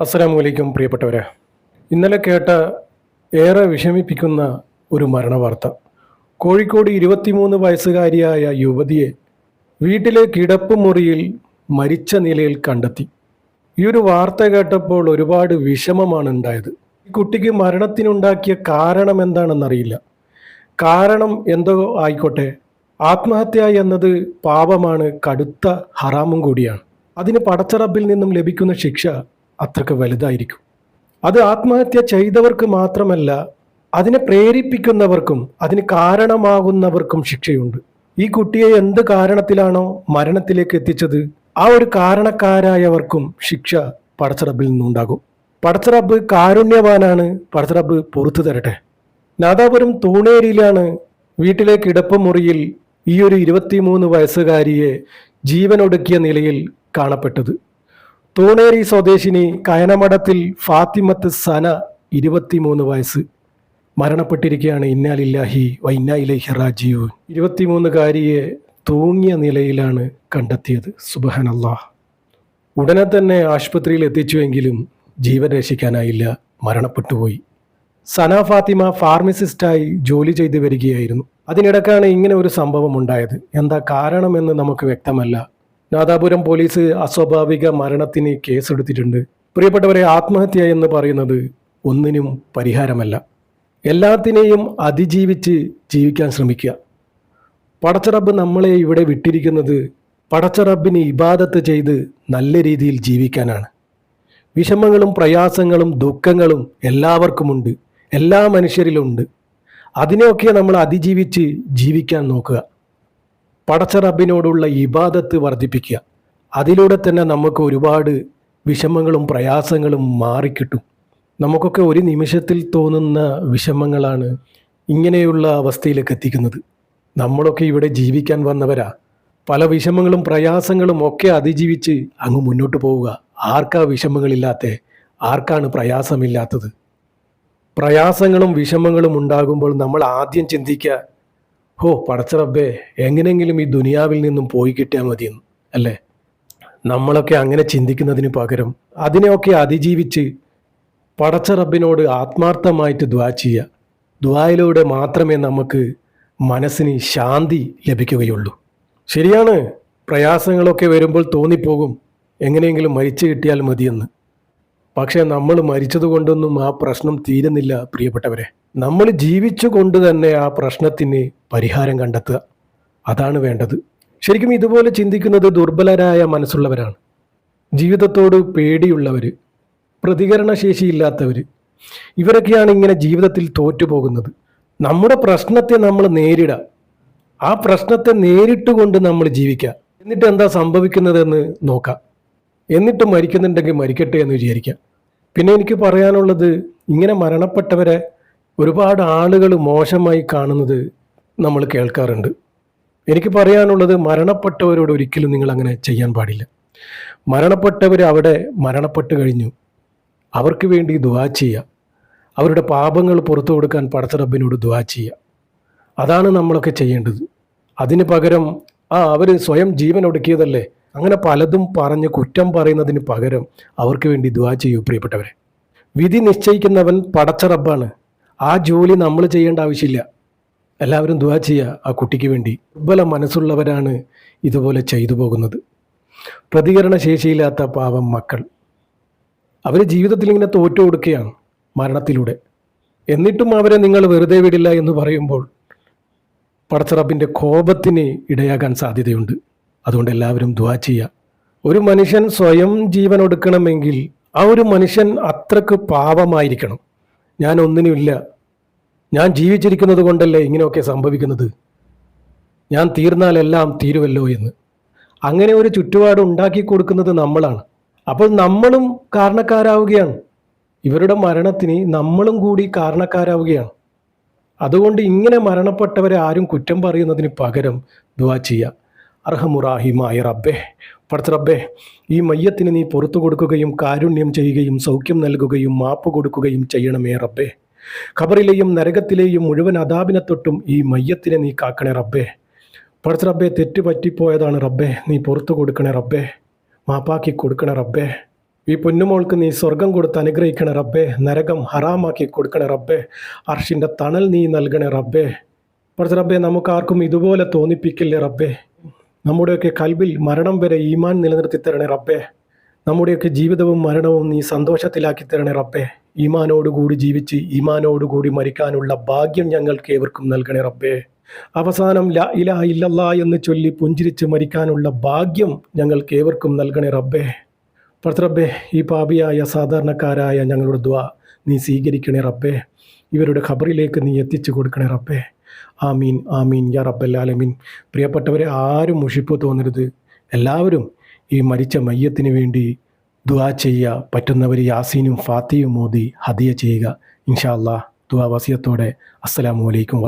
അസ്സലാമു അലൈക്കും പ്രിയപ്പെട്ടവരെ. ഇന്നലെ കേട്ട ഏറെ വിഷമിപ്പിക്കുന്ന ഒരു മരണവാർത്ത. കോഴിക്കോട് ഇരുപത്തിമൂന്ന് വയസ്സുകാരിയായ യുവതിയെ വീട്ടിലെ കിടപ്പ് മുറിയിൽ മരിച്ച നിലയിൽ കണ്ടെത്തി. ഈ ഒരു വാർത്ത കേട്ടപ്പോൾ ഒരുപാട് വിഷമമാണ് ഉണ്ടായത്. ഈ കുട്ടിക്ക് മരണത്തിനുണ്ടാക്കിയ കാരണം എന്താണെന്നറിയില്ല. കാരണം എന്തോ ആയിക്കോട്ടെ ആത്മഹത്യ എന്നത് പാപമാണ് കടുത്ത ഹറാമും കൂടിയാണ്. അതിന് പടച്ചറബിൽ നിന്നും ലഭിക്കുന്ന ശിക്ഷ അത്രയ്ക്ക് വലുതായിരിക്കും. അത് ആത്മഹത്യ ചെയ്തവർക്ക് മാത്രമല്ല അതിനെ പ്രേരിപ്പിക്കുന്നവർക്കും അതിന് കാരണമാകുന്നവർക്കും ശിക്ഷയുണ്ട്. ഈ കുട്ടിയെ എന്ത് കാരണത്തിലാണോ മരണത്തിലേക്ക് എത്തിച്ചത് ആ ഒരു കാരണക്കാരായവർക്കും ശിക്ഷ പടച്ചറബിൽ നിന്നുണ്ടാകും. പടച്ചറബ് കാരുണ്യവാനാണ് പടച്ചറബ് പുറത്തു തരട്ടെ. നാദാപുരം തൂണേരിയിലാണ് വീട്ടിലെ കിടപ്പ് മുറിയിൽ ഈ ഒരു ഇരുപത്തിമൂന്ന് വയസ്സുകാരിയെ ജീവനൊടുക്കിയ നിലയിൽ കാണപ്പെട്ടത്. തൂണേരി സ്വദേശിനി കയനമഠത്തിൽ ഫാത്തിമത്ത് സന ഇരുപത്തിമൂന്ന് വയസ്സ്. മരണപ്പെട്ടിരിക്കുകയാണ് ഇന്നാലില്ലാഹി വ ഇന്നാ ഇലൈഹി റാജിയൂൻ ഇരുപത്തിമൂന്നുകാരിയെ തൂങ്ങിയ നിലയിലാണ് കണ്ടെത്തിയത്. സുബഹാനല്ലാഹ്. ഉടനെ തന്നെ ആശുപത്രിയിൽ എത്തിച്ചുവെങ്കിലും ജീവൻ രക്ഷിക്കാനായില്ല. മരണപ്പെട്ടുപോയി. സന ഫാത്തിമ ഫാർമസിസ്റ്റായി ജോലി ചെയ്തു വരികയായിരുന്നു. അതിനിടക്കാണ് ഇങ്ങനെ ഒരു സംഭവം ഉണ്ടായത്. എന്താ കാരണമെന്ന് നമുക്ക് വ്യക്തമല്ല. നാദാപുരം പോലീസ് അസ്വാഭാവിക മരണത്തിന് കേസെടുത്തിട്ടുണ്ട്. പ്രിയപ്പെട്ടവരെ ആത്മഹത്യ എന്ന് പറയുന്നത് ഒന്നിനും പരിഹാരമല്ല. എല്ലാത്തിനെയും അതിജീവിച്ച് ജീവിക്കാൻ ശ്രമിക്കുക. പടച്ചറബ് നമ്മളെ ഇവിടെ വിട്ടിരിക്കുന്നത് പടച്ചറബിന് ഇബാദത്ത് ചെയ്ത് നല്ല രീതിയിൽ ജീവിക്കാനാണ്. വിഷമങ്ങളും പ്രയാസങ്ങളും ദുഃഖങ്ങളും എല്ലാവർക്കുമുണ്ട്. എല്ലാ മനുഷ്യരിലുമുണ്ട്. അതിനെയൊക്കെ നമ്മൾ അതിജീവിച്ച് ജീവിക്കാൻ നോക്കുക. പടച്ച റബ്ബിനോടുള്ള ഇബാദത്ത് വർദ്ധിപ്പിക്കുക. അതിലൂടെ തന്നെ നമുക്ക് ഒരുപാട് വിഷമങ്ങളും പ്രയാസങ്ങളും മാറിക്കിട്ടും. നമുക്കൊക്കെ ഒരു നിമിഷത്തിൽ തോന്നുന്ന വിഷമങ്ങളാണ് ഇങ്ങനെയുള്ള അവസ്ഥയിലേക്ക് എത്തിക്കുന്നത്. നമ്മളൊക്കെ ഇവിടെ ജീവിക്കാൻ വന്നവരാ. പല വിഷമങ്ങളും പ്രയാസങ്ങളും ഒക്കെ അതിജീവിച്ച് അങ്ങ് മുന്നോട്ട് പോവുക. ആർക്കാ വിഷമങ്ങളില്ലാത്ത ആർക്കാണ് പ്രയാസമില്ലാത്തത്? പ്രയാസങ്ങളും വിഷമങ്ങളും ഉണ്ടാകുമ്പോൾ നമ്മൾ ആദ്യം ചിന്തിക്കുക ഹോ പടച്ചറബ്ബേ എങ്ങനെയെങ്കിലും ഈ ദുനിയാവിൽ നിന്നും പോയി കിട്ടിയാൽ മതിയെന്ന് അല്ലേ? നമ്മളൊക്കെ അങ്ങനെ ചിന്തിക്കുന്നതിന് പകരം അതിനെയൊക്കെ അതിജീവിച്ച് പടച്ചറബിനോട് ആത്മാർത്ഥമായിട്ട് ദ്വാ ചെയ്യുക. ദ്വായിലൂടെ മാത്രമേ നമുക്ക് മനസ്സിന് ശാന്തി ലഭിക്കുകയുള്ളൂ. ശരിയാണ് പ്രയാസങ്ങളൊക്കെ വരുമ്പോൾ തോന്നിപ്പോകും എങ്ങനെയെങ്കിലും മരിച്ചു കിട്ടിയാൽ മതിയെന്ന്. പക്ഷേ നമ്മൾ മരിച്ചതുകൊണ്ടൊന്നും ആ പ്രശ്നം തീരുന്നില്ല പ്രിയപ്പെട്ടവരെ. നമ്മൾ ജീവിച്ചു കൊണ്ട് തന്നെ ആ പ്രശ്നത്തിന് പരിഹാരം കണ്ടെത്തുക. അതാണ് വേണ്ടത്. ശരിക്കും ഇതുപോലെ ചിന്തിക്കുന്നത് ദുർബലരായ മനസ്സുള്ളവരാണ്. ജീവിതത്തോട് പേടിയുള്ളവർ പ്രതികരണശേഷിയില്ലാത്തവർ ഇവരൊക്കെയാണ് ഇങ്ങനെ ജീവിതത്തിൽ തോറ്റുപോകുന്നത്. നമ്മുടെ പ്രശ്നത്തെ നമ്മൾ നേരിടുക ആ പ്രശ്നത്തെ നേരിട്ട് കൊണ്ട് നമ്മൾ ജീവിക്കുക എന്നിട്ട് എന്താ സംഭവിക്കുന്നതെന്ന് നോക്കാം. എന്നിട്ട് മരിക്കുന്നുണ്ടെങ്കിൽ മരിക്കട്ടെ എന്ന് വിചാരിക്കാം. പിന്നെ എനിക്ക് പറയാനുള്ളത് ഇങ്ങനെ മരണപ്പെട്ടവരെ ഒരുപാട് ആളുകൾ മോശമായി കാണുന്നത് നമ്മൾ കേൾക്കാറുണ്ട്. എനിക്ക് പറയാനുള്ളത് മരണപ്പെട്ടവരോട് ഒരിക്കലും നിങ്ങൾ അങ്ങനെ ചെയ്യാൻ പാടില്ല. മരണപ്പെട്ടവർ അവിടെ മരണപ്പെട്ട് കഴിഞ്ഞു. അവർക്ക് വേണ്ടി ദുവാ ചെയ്യുക. അവരുടെ പാപങ്ങൾ പുറത്തു കൊടുക്കാൻ പടത്തറബിനോട് ദുവാ ചെയ്യുക. അതാണ് നമ്മളൊക്കെ ചെയ്യേണ്ടത്. അതിന് പകരം ആ അവർ സ്വയം ജീവൻ ഒടുക്കിയതല്ലേ? അങ്ങനെ പലതും പറഞ്ഞ് കുറ്റം പറയുന്നതിന് പകരം അവർക്ക് വേണ്ടി ദുവാ ചെയ്യൂ പ്രിയപ്പെട്ടവരെ. വിധി നിശ്ചയിക്കുന്നവൻ പടച്ച റബ്ബാണ്. ആ ജോലി നമ്മൾ ചെയ്യേണ്ട ആവശ്യമില്ല. എല്ലാവരും ദുവാ ചെയ്യുക ആ കുട്ടിക്ക് വേണ്ടി. ദുർബല മനസ്സുള്ളവരാണ് ഇതുപോലെ ചെയ്തു പോകുന്നത്. പ്രതികരണശേഷിയില്ലാത്ത പാവം മക്കൾ. അവർ ജീവിതത്തിൽ ഇങ്ങനെ തോറ്റു കൊടുക്കുകയാണ് മരണത്തിലൂടെ. എന്നിട്ടും അവരെ നിങ്ങൾ വെറുതെ വിടില്ല എന്ന് പറയുമ്പോൾ പടച്ചറബിന്റെ കോപത്തിന് ഇടയാകാൻ സാധ്യതയുണ്ട്. അതുകൊണ്ട് എല്ലാവരും ദ്വാ ചെയ്യുക. ഒരു മനുഷ്യൻ സ്വയം ജീവൻ എടുക്കണമെങ്കിൽ ആ ഒരു മനുഷ്യൻ അത്രയ്ക്ക് പാവമായിരിക്കണം. ഞാൻ ഒന്നിനുമില്ല. ഞാൻ ജീവിച്ചിരിക്കുന്നത് കൊണ്ടല്ലേ ഇങ്ങനെയൊക്കെ സംഭവിക്കുന്നത്? ഞാൻ തീർന്നാലെല്ലാം തീരുവല്ലോ എന്ന്. അങ്ങനെ ഒരു ചുറ്റുപാട് ഉണ്ടാക്കി കൊടുക്കുന്നത് നമ്മളാണ്. അപ്പോൾ നമ്മളും കാരണക്കാരാവുകയാണ്. ഇവരുടെ മരണത്തിന് നമ്മളും കൂടി കാരണക്കാരാവുകയാണ്. അതുകൊണ്ട് ഇങ്ങനെ മരണപ്പെട്ടവരെ ആരും കുറ്റം പറയുന്നതിന് പകരം ദുവാ ചെയ്യുക അർഹമുറാഹിമായ റബ്ബേ റബ്ബേ ഈ മയ്യത്തിന് നീ പുറത്തു കൊടുക്കുകയും കാരുണ്യം ചെയ്യുകയും സൗഖ്യം നൽകുകയും മാപ്പ് കൊടുക്കുകയും ചെയ്യണമേ റബ്ബേ. ഖബറിലെയും നരകത്തിലെയും മുഴുവൻ അതാപിനെ തൊട്ടും ഈ മയ്യത്തിനെ നീ കാക്കണേ റബ്ബേ. പടച്ച റബ്ബേ തെറ്റ് പറ്റിപ്പോയതാണ് റബ്ബേ. നീ പുറത്തു കൊടുക്കണേ റബ്ബേ. മാപ്പാക്കി കൊടുക്കണേ റബ്ബേ. ഈ പൊന്നുമോൾക്ക് നീ സ്വർഗം കൊടുത്ത് അനുഗ്രഹിക്കണ റബ്ബേ. നരകം ഹറാമാക്കി കൊടുക്കണ റബ്ബേ. അർഷിന്റെ തണൽ നീ നൽകണേ റബ്ബേ. പഠിച്ച റബ്ബേ നമുക്ക് ആർക്കും ഇതുപോലെ തോന്നിപ്പിക്കില്ലേ റബ്ബേ? നമ്മുടെയൊക്കെ കൽവിൽ മരണം വരെ ഈമാൻ നിലനിർത്തി തരണേ റബ്ബേ. നമ്മുടെയൊക്കെ ജീവിതവും മരണവും നീ സന്തോഷത്തിലാക്കി തരണേ റബ്ബേ. ഈമാനോടുകൂടി ജീവിച്ച് ഈമാനോടുകൂടി മരിക്കാനുള്ള ഭാഗ്യം ഞങ്ങൾക്ക് ഏവർക്കും നൽകണേ റബ്ബേ. അവസാനം ല ഇല ഇല്ലല്ല എന്ന് ചൊല്ലി പുഞ്ചിരിച്ച് മരിക്കാനുള്ള ഭാഗ്യം ഞങ്ങൾക്ക് ഏവർക്കും നൽകണേ റബ്ബേ. പർത്തറബ്ബേ ഈ പാപിയായ സാധാരണക്കാരായ ഞങ്ങളുടെ ദ്വാ നീ സ്വീകരിക്കണേ റബ്ബേ. ഇവരുടെ ഖബറിലേക്ക് നീ എത്തിച്ചു കൊടുക്കണേ റബ്ബേ. ആമീൻ ആമീൻ യാ റബ്ബല്ലാലമീൻ. പ്രിയപ്പെട്ടവരെ ആരും മുഷിപ്പ് തോന്നരുത്. എല്ലാവരും ഈ മരിച്ച മയ്യത്തിന് വേണ്ടി ദുആ ചെയ്യുക പറ്റുന്നവർ യാസീനും ഫാത്തിയും മോദി ഹദിയ ചെയ്യുക. ഇൻഷാ അള്ളാഹ് ദുആ വസിയത്തോടെ. അസ്സലാമു അലൈക്കും